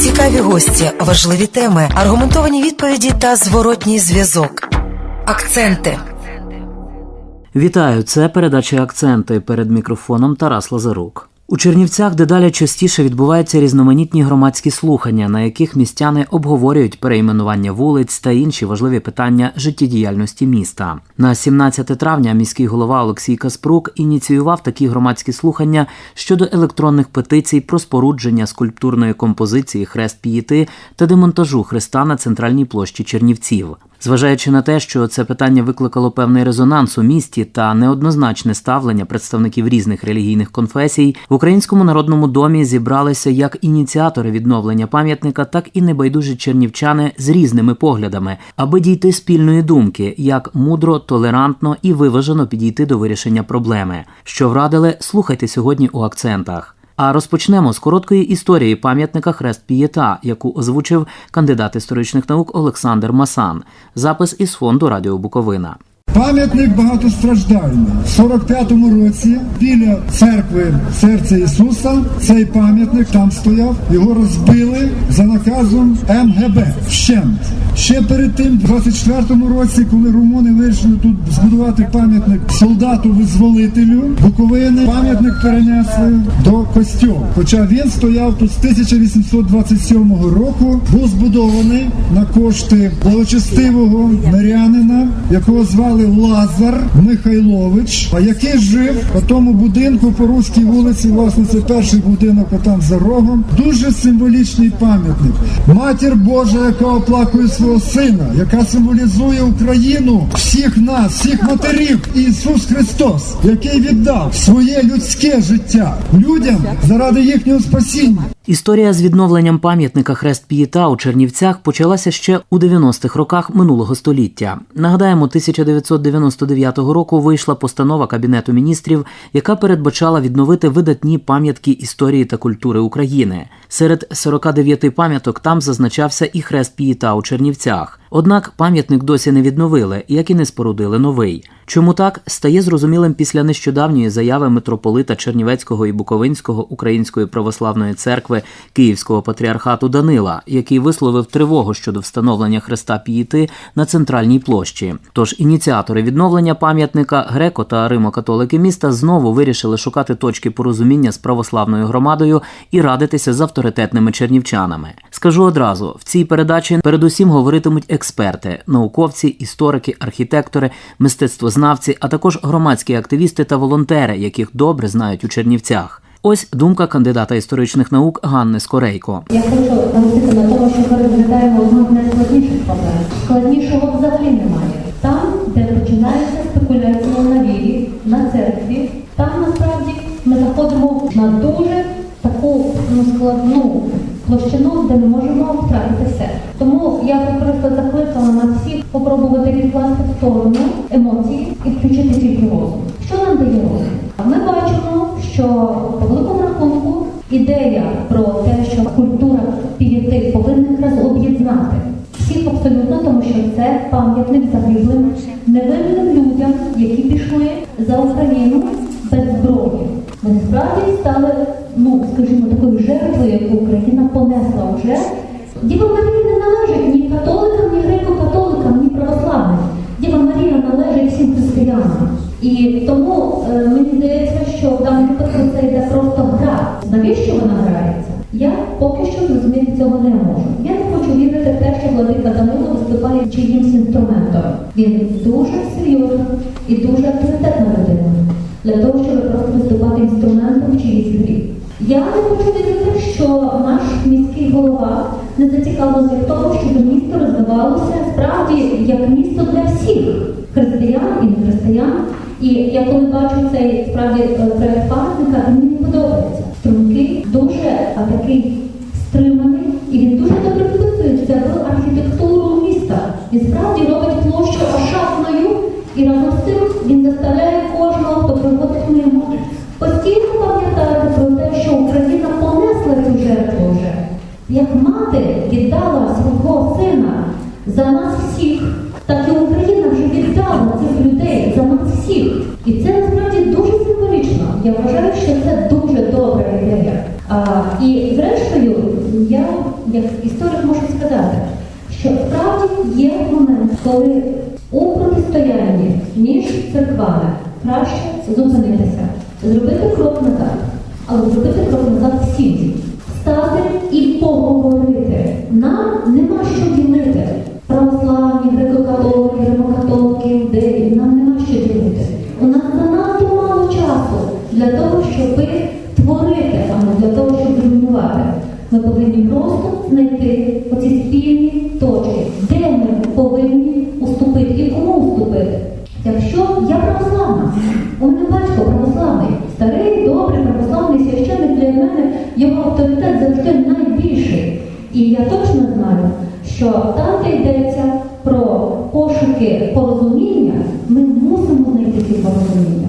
Цікаві гості, важливі теми, аргументовані відповіді та зворотній зв'язок. Акценти. Вітаю, це передача акценти перед мікрофоном Тарас Лазарук. У Чернівцях дедалі частіше відбуваються різноманітні громадські слухання, на яких містяни обговорюють перейменування вулиць та інші важливі питання життєдіяльності міста. На 17 травня міський голова Олексій Каспрук ініціював такі громадські слухання щодо електронних петицій про спорудження скульптурної композиції Хрест Пієти та демонтажу хреста на центральній площі Чернівців. Зважаючи на те, що це питання викликало певний резонанс у місті та неоднозначне ставлення представників різних релігійних конфесій, в Українському народному домі зібралися як ініціатори відновлення пам'ятника, так і небайдужі чернівчани з різними поглядами, аби дійти спільної думки, як мудро, толерантно і виважено підійти до вирішення проблеми. Що врадили, слухайте сьогодні у акцентах. А розпочнемо з короткої історії пам'ятника Хрест Пієта, яку озвучив кандидат історичних наук Олександр Масан. Запис із фонду Радіо Буковина. Пам'ятник багатостраждальний. В 45-му році біля церкви серця Ісуса цей пам'ятник там стояв. Його розбили за наказом МГБ вщент. Ще перед тим, в 24-му році, коли румуни вирішили тут збудувати пам'ятник солдату-визволителю Буковини, пам'ятник перенесли до костьолу. Хоча він стояв тут з 1827 року, був збудований на кошти благочестивого мирянина, якого звали Лазар Михайлович, який жив по тому будинку по Руській вулиці. Власне, це перший будинок, там за рогом. Дуже символічний пам'ятник. Матір Божа, яка оплакує свого сина, яка символізує Україну, всіх нас, всіх матерів, Ісус Христос, який віддав своє людське життя людям заради їхнього спасіння. Історія з відновленням пам'ятника Хрест Пієта у Чернівцях почалася ще у 90-х роках минулого століття. Нагадаємо, 1999 року вийшла постанова Кабінету міністрів, яка передбачала відновити видатні пам'ятки історії та культури України. Серед 49 пам'яток там зазначався і Хрест Пієта у Чернівцях. Однак пам'ятник досі не відновили, як і не спорудили новий. Чому так стає зрозумілим після нещодавньої заяви митрополита Чернівецького і Буковинського Української православної церкви Київського патріархату Данила, який висловив тривогу щодо встановлення хреста Піїти на центральній площі. Тож ініціатори відновлення пам'ятника греко та римо-католики міста знову вирішили шукати точки порозуміння з православною громадою і радитися з авторитетними чернівчанами. Скажу одразу: в цій передачі передусім говоритимуть експерти, науковці, історики, архітектори, мистецтвознавці, а також громадські активісти та волонтери, яких добре знають у Чернівцях. Ось думка кандидата історичних наук Ганни Скорейко. Я хочу наголосити на тому, що ми розглядаємо одну з найскладніших проблем. Складнішого взагалі немає. Там, де починається спекуляція на вірі, на церкві, там насправді ми заходимо на дуже ну, складну площину, де ми можемо втратити все. Тому я просто закликала нас всіх попробувати відкласти в сторону емоції і включити тільки розум. Що нам дає розум? Ми бачимо, що по великому рахунку ідея про те, що культура пієти повинна якраз об'єднати всіх абсолютно, тому що це пам'ятник загиблим невинним людям, які пішли за Україну без зброї. Вони справді стали, ну скажімо, такою жертвою, яку Україна понесла вже. Діва Марія не належить ні католикам, ні греко-католикам, ні православним. Діва Марія належить всім християнам. І тому е, мені здається, що в даному випадку це йде просто гра. Навіщо вона грається? Я поки що зрозуміти цього не можу. Я не хочу вірити в те, що владика Данило виступає чиїмсь інструментом. Він дуже серйозна і дуже авторитетна людина для того, щоб просто виступати інструментом в чиїсь грі. Я хочу вірити, що наш міський голова не зацікавлений в тому, щоб місто розвивалося справді як місто для всіх християн і не християн. І я коли бачу цей справді е, проект пам'ятника, він мені подобається. Стрункий, дуже а, такий стриманий, і він дуже добре вписується в архітектуру міста. Він справді робить площу ошатною, і разом з тим він заставляє кожного, хто приходить мимо, постійно пам'ятати що Україна понесла цю жертву вже. Як мати віддала свого сина за нас всіх, так і Україна вже віддала цих людей за нас всіх. І це насправді дуже символічно. Я вважаю, що це дуже добра ідея. А, і зрештою, я як історик можу сказати, що справді є момент, коли у протистоянні між церквами краще зупинитися, його авторитет завжди найбільший. І я точно знаю, що там, де йдеться про пошуки порозуміння, ми мусимо знайти ці порозуміння,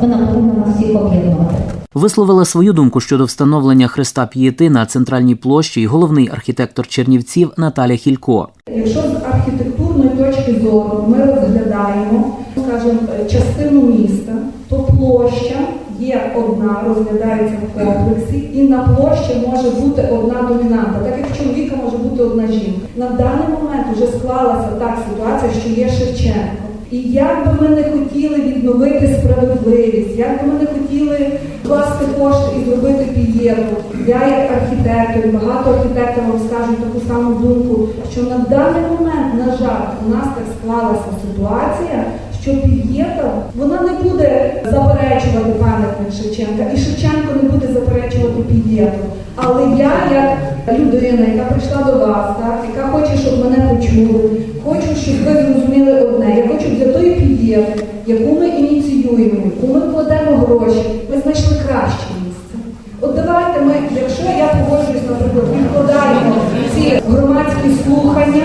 Вона повинна нас всіх об'єднувати. Висловила свою думку щодо встановлення Христа П'єти на центральній площі й головний архітектор Чернівців Наталя Хілько. Якщо з архітектурної точки зору ми розглядаємо, скажімо, частину міста, то площа є одна, розглядається в комплексі, і на площі може бути одна домінанта, так як в чоловіка може бути одна жінка. На даний момент вже склалася так ситуація, що є Шевченко. І як би ми не хотіли відновити справедливість, як би ми не хотіли вкласти кошти і зробити пієту, я як архітектор, і багато архітекторів вам скажуть таку саму думку, що на даний момент, на жаль, у нас так склалася ситуація, що пієта вона не буде заперечувати пам'ятник Шевченка, і Шевченко не буде заперечувати пієту. Але я, як людина, яка прийшла до вас, так, яка хоче, щоб мене почули, хочу, щоб ви зрозуміли одне. Я хочу для тої пієти, яку ми ініціюємо, яку ми кладемо гроші, ви знайшли краще місце. От давайте ми, якщо я погоджуюсь, наприклад, відкладаємо ці громадські слухання,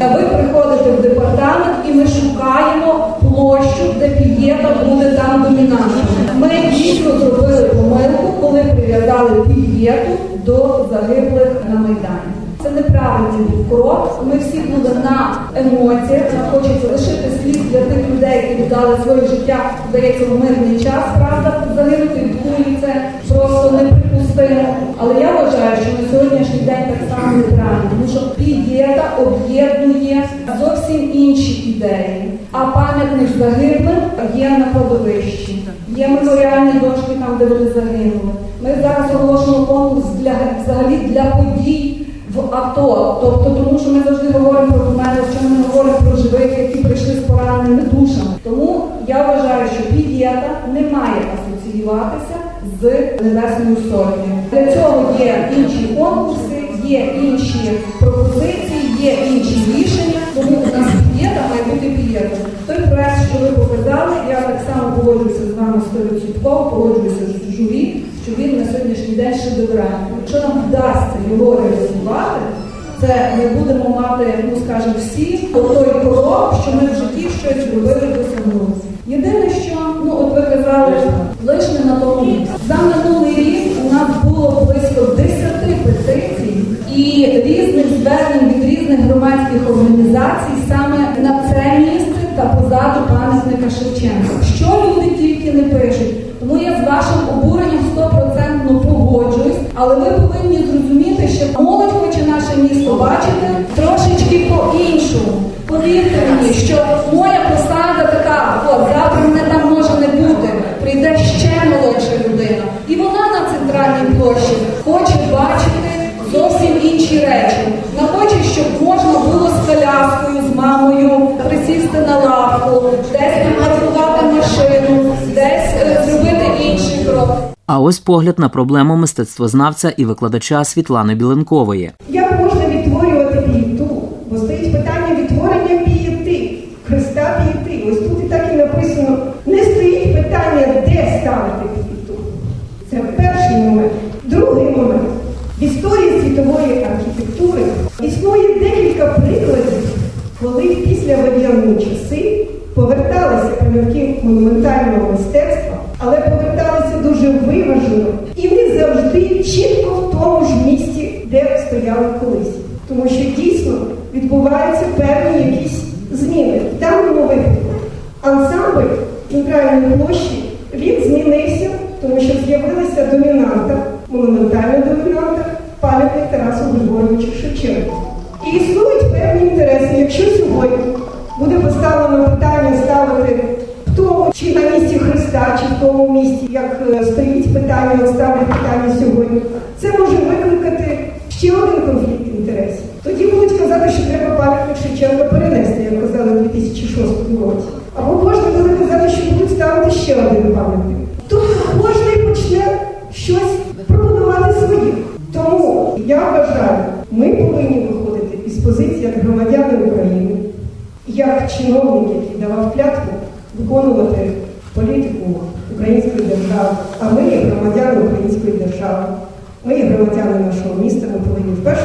ви приходите в департамент і ми шукаємо площу, де пієта буде там домінантною. Ми дійсно зробили помилку, коли прив'язали пієту до загиблих на Майдані. Це неправильний був крок. Ми всі були на емоціях. Нам хочеться лишити слід для тих людей, які віддали своє життя, здається, в мирний час. Правда, загинути від кулі це просто неприпустимо. Але я вважаю, що на сьогоднішній день так само неправильно, тому що пієта об'єднує зовсім інші ідеї. А пам'ятник загиблим є на кладовищі. Є меморіальні дошки там, де вони загинули. Ми зараз оголошуємо конкурс для взагалі для подій в АТО. Тобто, тому що ми завжди говоримо про померлих, що ми говоримо про живих, які прийшли з пораненими душами. Тому я вважаю, що пієта не має асоціюватися з Небесною Сотнею. Для цього є інші конкурси, є інші пропозиції, є інші рішення. Тому у нас пієта має бути пієта. Той проект, що ви показали, я так само погоджуюся з вами 100%, погоджуюся з журі, що він на сьогоднішній день шедевральний. Якщо нам вдасться його реалізувати, це ми будемо мати, ну скажімо, всі той крок, що ми в житті щось зробили досягнули. Єдине, що ну от ви казали, лише на тому місці. За минулий рік у нас було близько 10 петицій і різних звернень від різних громадських організацій саме та позаду пам'ятника Шевченка. Що люди тільки не пишуть. Тому я з вашим обуренням 100% погоджуюсь, але ви повинні зрозуміти, що молодь хоче наше місто бачити трошечки по-іншому. Повірте мені, що моя посада А ось погляд на проблему мистецтвознавця і викладача Світлани Біленкової. Як можна відтворювати пієту? Бо стоїть питання відтворення пієти, Христа пієти. Ось тут і так і написано, не стоїть питання, де ставити пієту. Це перший момент. Другий момент. В історії світової архітектури існує декілька прикладів, коли в післявоєнні часи поверталися пам'ятки монументального мистецтва, але поверталися дуже виважено і не завжди чітко в тому ж місці, де стояли колись. Тому що дійсно відбуваються певні якісь зміни. В даному випадку ансамбль центральної площі він змінився, тому що з'явилися домінанта,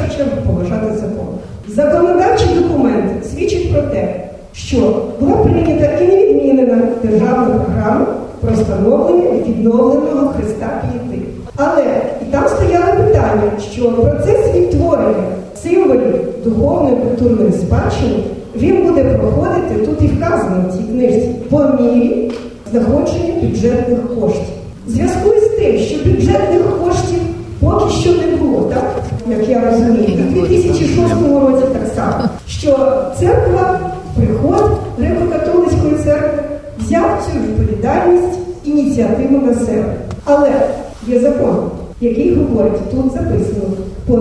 першу поважати закон. Законодавчий документ свідчить про те, що була прийнята і не відмінена державна програма про встановлення відновленого Христа П'яти. Але і там стояло питання, що процес відтворення символів духовної культурної спадщини він буде проходити тут і вказано в цій книжці по мірі знаходження бюджетних коштів. Зв'язку із тим, що бюджетних коштів поки що не було, так як я розумію, і в 2006 році так само, що церква, приход Греко-католицької церкви взяв цю відповідальність ініціативу на себе. Але є закон, який говорить, тут записано по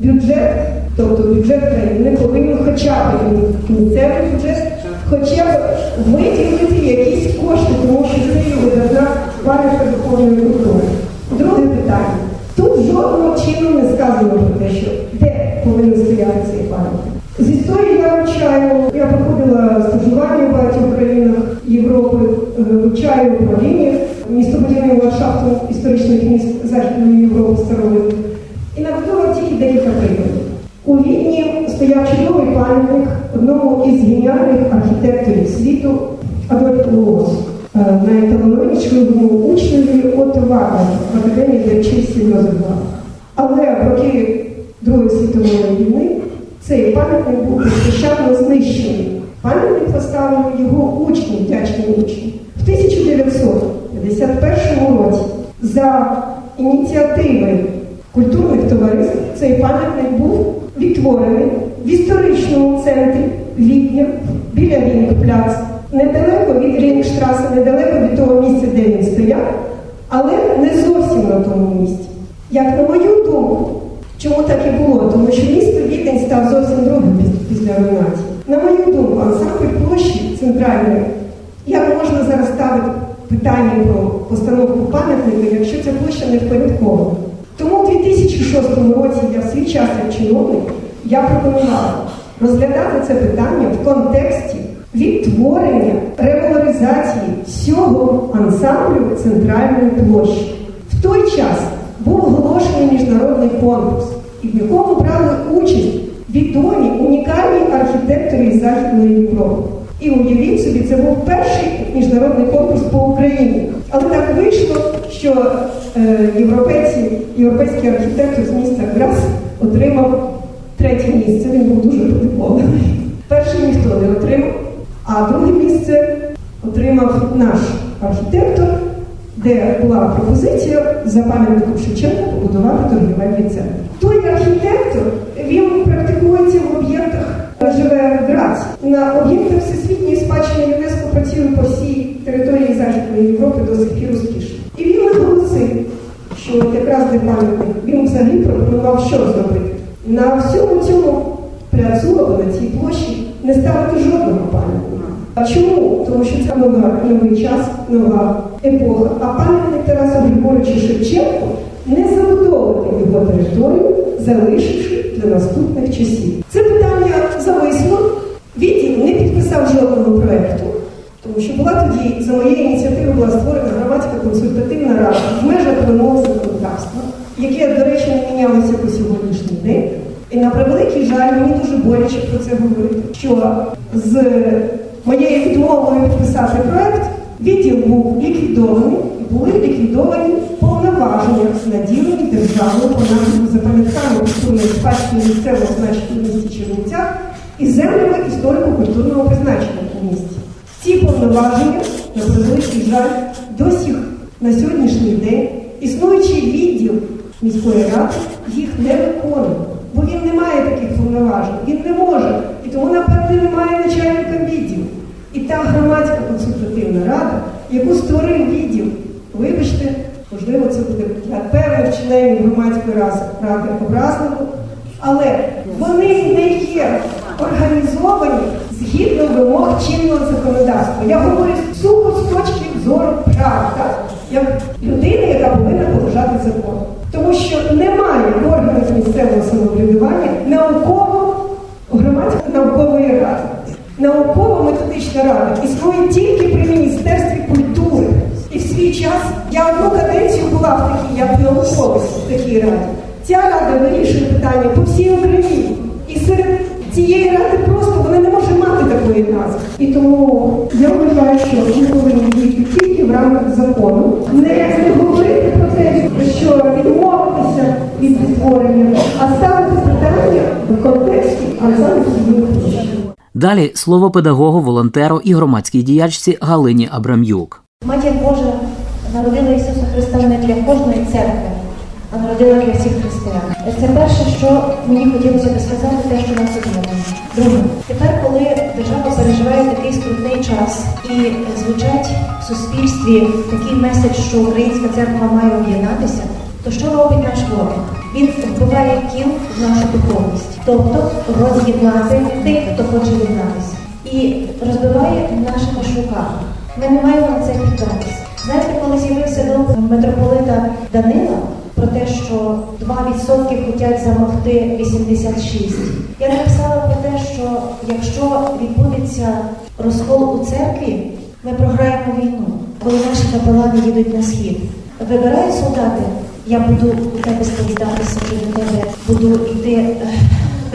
бюджет, тобто бюджет країни повинен хоча б місцевий бюджет, хоча б виділити якісь кошти, тому що це є видатна пам'ятка духовної культури. Друге питання. Жодного чином не сказано про те, що де повинен стояти цей пам'ятник. З історії я вивчаю, я проходила стажування в багатьох країнах Європи, е, вивчаю управління містобудівним ландшафтом історичних міст Західної Європи старої. І наводила тільки декілька прикладів. У Відні стояв чудовий пам'ятник одному із геніальних архітекторів світу Адольфу Лоосу, е, найталановитішому учневі Отто Вагнера в академії, де вчився Йозеф Вагнер. Але в роки Другої світової війни цей пам'ятник був безпощадно знищений. Пам'ятник поставили його учні, вдячні учні. В 1951 році за ініціативи культурних товариств цей пам'ятник був відтворений в історичному центрі Відня біля Рінгпляц, недалеко від Рінгштраси, недалеко від того місця, де він стояв, але не зовсім на тому місці. Як на мою думку, чому так і було? Тому що місто Відень став зовсім другим після руйнації. На мою думку, ансамбль площі центральної, як можна зараз ставити питання про постановку пам'ятника, якщо ця площа не впорядкована? Тому в 2006 році я в свій час як чиновник я пропонувала розглядати це питання в контексті відтворення револоризації всього ансамблю центральної площі. В той час був оголошений міжнародний конкурс, і в якому брали участь відомі унікальні архітектори із Західної Європи. І уявіть собі, це був перший міжнародний конкурс по Україні. Але так вийшло, що е, європейці, європейський архітектор з міста Грас отримав третє місце. Він був дуже задоволений. Перше ніхто не отримав, а друге місце отримав наш архітектор де була пропозиція за пам'ятником Шевченка побудувати торгівельний центр. Той архітектор він практикується в об'єктах, живе в Граці. На об'єктах всесвітньої спадщини ЮНЕСКО працює по всій території Західної Європи до сих пір успішно. І він наголосив, що якраз де пам'ятник він взагалі пропонував що зробити. На всьому цьому пляцу або на цій площі не ставити жодного пам'ятника. А чому? Тому що це нова, новий час, нова епоха. А пам'ятник Тарасу Григоровичу Шевченку не забудовувати його територію, залишивши для наступних часів. Це питання зависло. Відділ не підписав жодного проєкту. Тому що була тоді за моєю ініціативою була створена громадська консультативна рада в межах вимог законодавства, яке, до речі, не мінялося по сьогоднішній день. І на превеликий жаль, мені дуже боляче про це говорити, що з моєю відмовою підписати проект відділ був ліквідований і були ліквідовані повноваження, наділені державою по за пам'ятками культурної спадщини місцевого значення в місті Чернівцях і землями історико-культурного призначення у місті. Ці повноваження, на превеликий жаль, досі на сьогоднішній день існуючий відділ міської ради їх не виконує, бо він не має таких повноважень, він не може. І тому, напевне, немає начальника відділу. І та громадська консультативна рада, яку створив відділ, вибачте, можливо, це буде для певних членів громадської ради образливо, але вони не є організовані згідно вимог чинного законодавства. Я говорю сухо з точки зору права, так? як людини, яка повинна поважати закон. Тому що немає в органах місцевого самоврядування науково громадської наукової ради. Науково-методична рада існує тільки при Міністерстві культури. І в свій час я одну каденцію була в такій, як науковець в такій раді. Ця рада вирішує питання по всій Україні. І серед цієї ради просто вона не може мати такої назви. І тому я вважаю, що ми повинні діяти тільки в рамках закону, не, говорити що відмовитися від створення, а ставити питання в контексті, а саме. Далі слово педагогу, волонтеру і громадській діячці Галині Абрам'юк. Матір Божа народила Ісуса Христа не для кожної церкви, а народила для всіх християн. Це перше, що мені хотілося би сказати, те, що нас об'єднує. Друге, тепер, коли переживає такий скрутний час і звучать в суспільстві такий меседж, що українська церква має об'єднатися, то що робить наш ворог? Він вбиває кіл в нашу духовність, тобто роз'єднати тих, хто хоче єднатися, і розбиває наші маршрука. Ми не маємо на це піддатися. Знаєте, коли з'явився дом митрополита Данила про те, що 2% хочуть замогти 86. Я написала про те, що якщо відбудеться розкол у церкві, ми програємо війну, коли наші капелани їдуть на схід. Вибираю солдати, я буду у тебе складатися, чи до тебе буду йти е,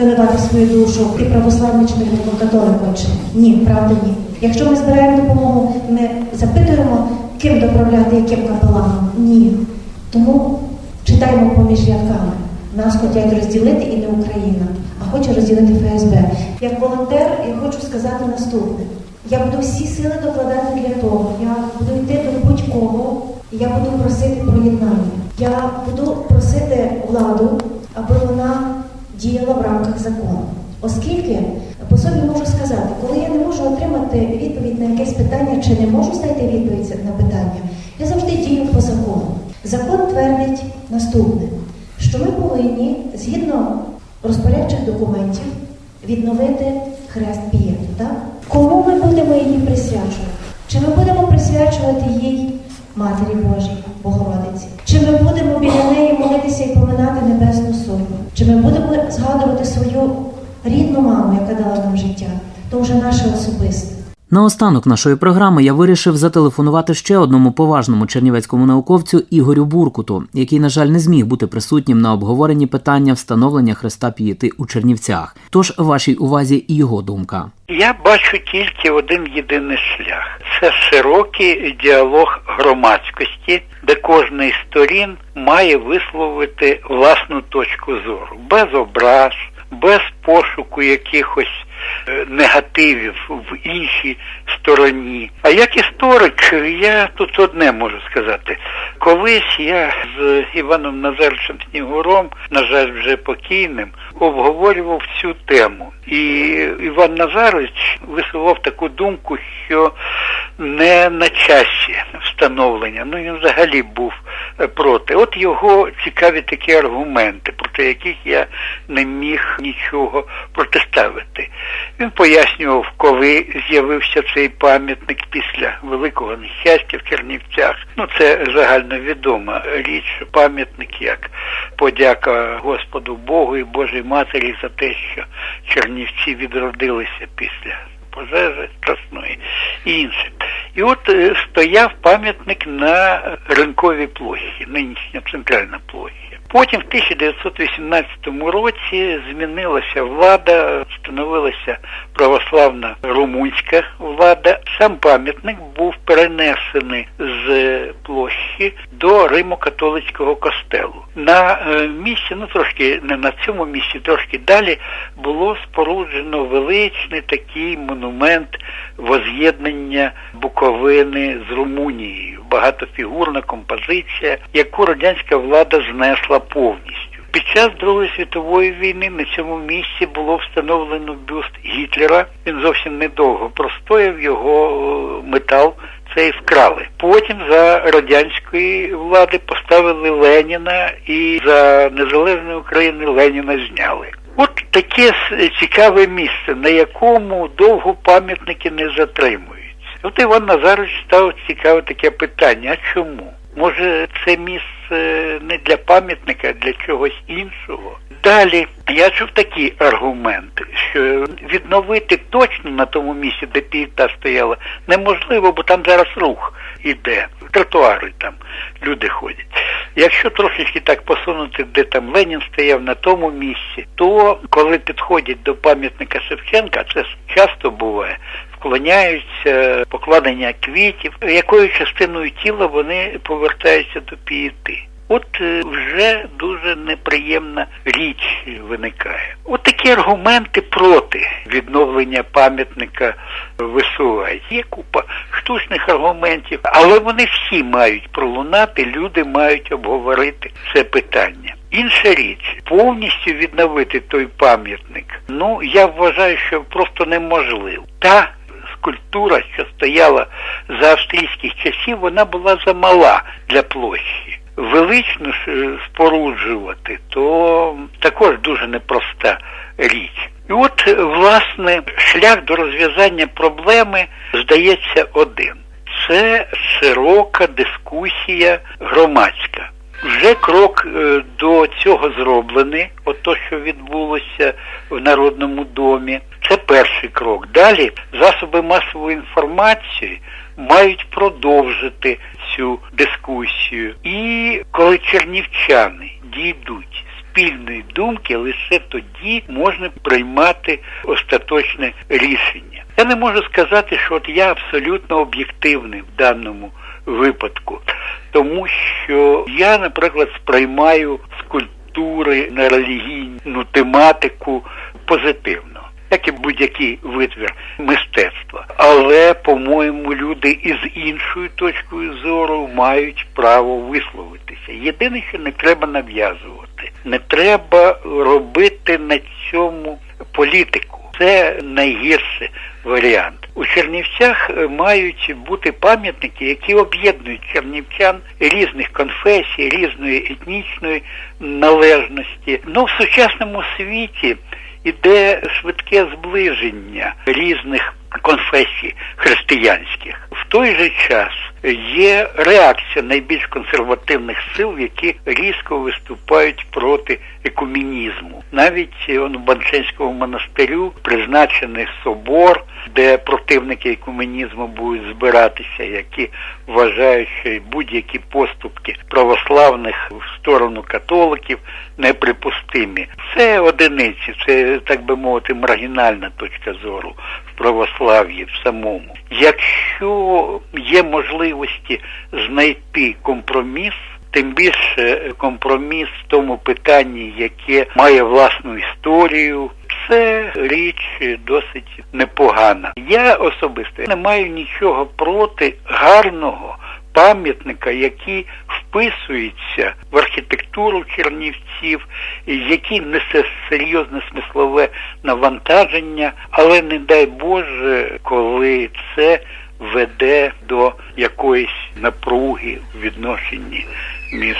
виливати свою душу, ти православний чи католик чи ні, правда ні. Якщо ми збираємо допомогу, ми запитуємо, ким доправляти, яким капеланом? Ні. Тому читаємо поміж рядками. Нас хочуть розділити і не Україна, а хоче розділити ФСБ. Як волонтер я хочу сказати наступне. Я буду всі сили докладати для того. Я буду йти до будь-кого, і я буду просити про єднання. Я буду просити владу, аби вона діяла в рамках закону. Оскільки по собі можу сказати, коли я не можу отримати відповідь на якесь питання, чи не можу знайти відповідь на питання, я завжди дію по закону. Закон твердить наступне, що ми повинні, згідно розпорядчих документів, відновити хрест пієту. Так? Кому ми будемо її присвячувати? Чи ми будемо присвячувати їй Матері Божій, Богородиці? Чи ми будемо біля неї молитися і поминати Небесну Сотню? Чи ми будемо згадувати свою рідну маму, яка дала нам життя? То вже наше особисте. Наостанок нашої програми я вирішив зателефонувати ще одному поважному чернівецькому науковцю Ігорю Буркуту, який, на жаль, не зміг бути присутнім на обговоренні питання встановлення хреста пієти у Чернівцях. Тож вашій увазі і його думка. Я бачу тільки один єдиний шлях: це широкий діалог громадськості, де кожна із сторін має висловити власну точку зору без образ, без пошуку якихось е, негативів в іншій стороні. А як історик, я тут одне можу сказати. Колись я з Іваном Назаровичем Снігуром, на жаль, вже покійним, обговорював цю тему. І Іван Назарович висував таку думку, що не на часі встановлення. Ну він взагалі був проти. От його цікаві такі аргументи, проти яких я не міг нічого протиставити. Він пояснював, коли з'явився цей пам'ятник після великого нещастя в Чернівцях. Ну це загальновідома річ, пам'ятник як подяка Господу Богу і Божій Матері за те, що Чернівці відродилися після пожежі страшної і інше. І от е, стояв пам'ятник на ринковій площі, нинішня центральна площа. Потім в 1918 році змінилася влада, встановилася православна румунська влада. Сам пам'ятник був перенесений з площі до Римо-католицького костелу. На е, місці, ну трошки не на цьому місці, трошки далі було споруджено величний такий монумент воз'єднання Буковини з Румунією. Багатофігурна композиція, яку радянська влада знесла повністю. Під час Другої світової війни на цьому місці було встановлено бюст Гітлера. Він зовсім недовго простояв його е, метал. Це вкрали. Потім за радянської влади поставили Леніна і за незалежної України Леніна зняли. От таке цікаве місце, на якому довго пам'ятники не затримуються. От Іван Назарович ставив цікаве таке питання, а чому? Може це місце не для пам'ятника, а для чогось іншого? Далі я чув такі аргументи, що відновити точно на тому місці, де пієта стояла, неможливо, бо там зараз рух іде, тротуари там люди ходять. Якщо трошечки так посунути, де там Ленін стояв на тому місці, то коли підходять до пам'ятника Шевченка, це часто буває, вклоняються, покладення квітів, якою частиною тіла вони повертаються до пієти. От е, вже дуже неприємна річ виникає. От такі аргументи проти відновлення пам'ятника висувають. Є купа штучних аргументів, але вони всі мають пролунати, люди мають обговорити це питання. Інша річ, повністю відновити той пам'ятник, ну я вважаю, що просто неможливо. Та скульптура, що стояла за австрійських часів, вона була замала для площі. Велично е, споруджувати, то також дуже непроста річ. І от, е, власне, шлях до розв'язання проблеми здається один. Це широка дискусія громадська. Вже крок е, до цього зроблений, от то, що відбулося в Народному домі. Це перший крок. Далі засоби масової інформації мають продовжити цю дискусію. І коли чернівчани дійдуть спільної думки, лише тоді можна приймати остаточне рішення. Я не можу сказати, що от я абсолютно об'єктивний в даному випадку, тому що я, наприклад, сприймаю скульптури на релігійну тематику позитивно. Як і будь-який витвір мистецтва. Але, по-моєму, люди із іншою точкою зору мають право висловитися. Єдине, що не треба нав'язувати, не треба робити на цьому політику. Це найгірший варіант. У Чернівцях е, мають бути пам'ятники, які об'єднують чернівчан різних конфесій, різної етнічної належності. Ну, в сучасному світі іде швидке зближення різних конфесій християнських. В той же час є реакція найбільш консервативних сил, які різко виступають проти екумінізму. Навіть он, в Банченському монастирю призначений собор, де противники екуменізму будуть збиратися, які вважають, що будь-які поступки православних в сторону католиків неприпустимі. Це одиниці, це так би мовити, маргінальна точка зору православ'ї в самому. Якщо є можливості знайти компроміс, тим більше компроміс в тому питанні, яке має власну історію. Це річ досить непогана. Я особисто не маю нічого проти гарного пам'ятника, який вписується в архітектуру Чернівців, які несе серйозне смислове навантаження, але не дай Боже, коли це веде до якоїсь напруги в відношенні між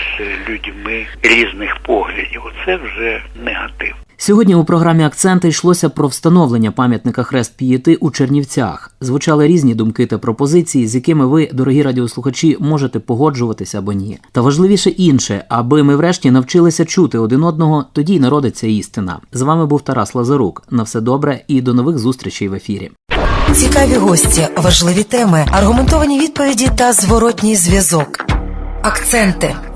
людьми різних поглядів. Це вже негатив. Сьогодні у програмі Акценти йшлося про встановлення пам'ятника Хрест Пієти у Чернівцях. Звучали різні думки та пропозиції, з якими ви, дорогі радіослухачі, можете погоджуватися або ні. Та важливіше інше, аби ми врешті навчилися чути один одного, тоді й народиться істина. З вами був Тарас Лазарук. На все добре і до нових зустрічей в ефірі. Цікаві гості, важливі теми, аргументовані відповіді та зворотній зв'язок. Акценти.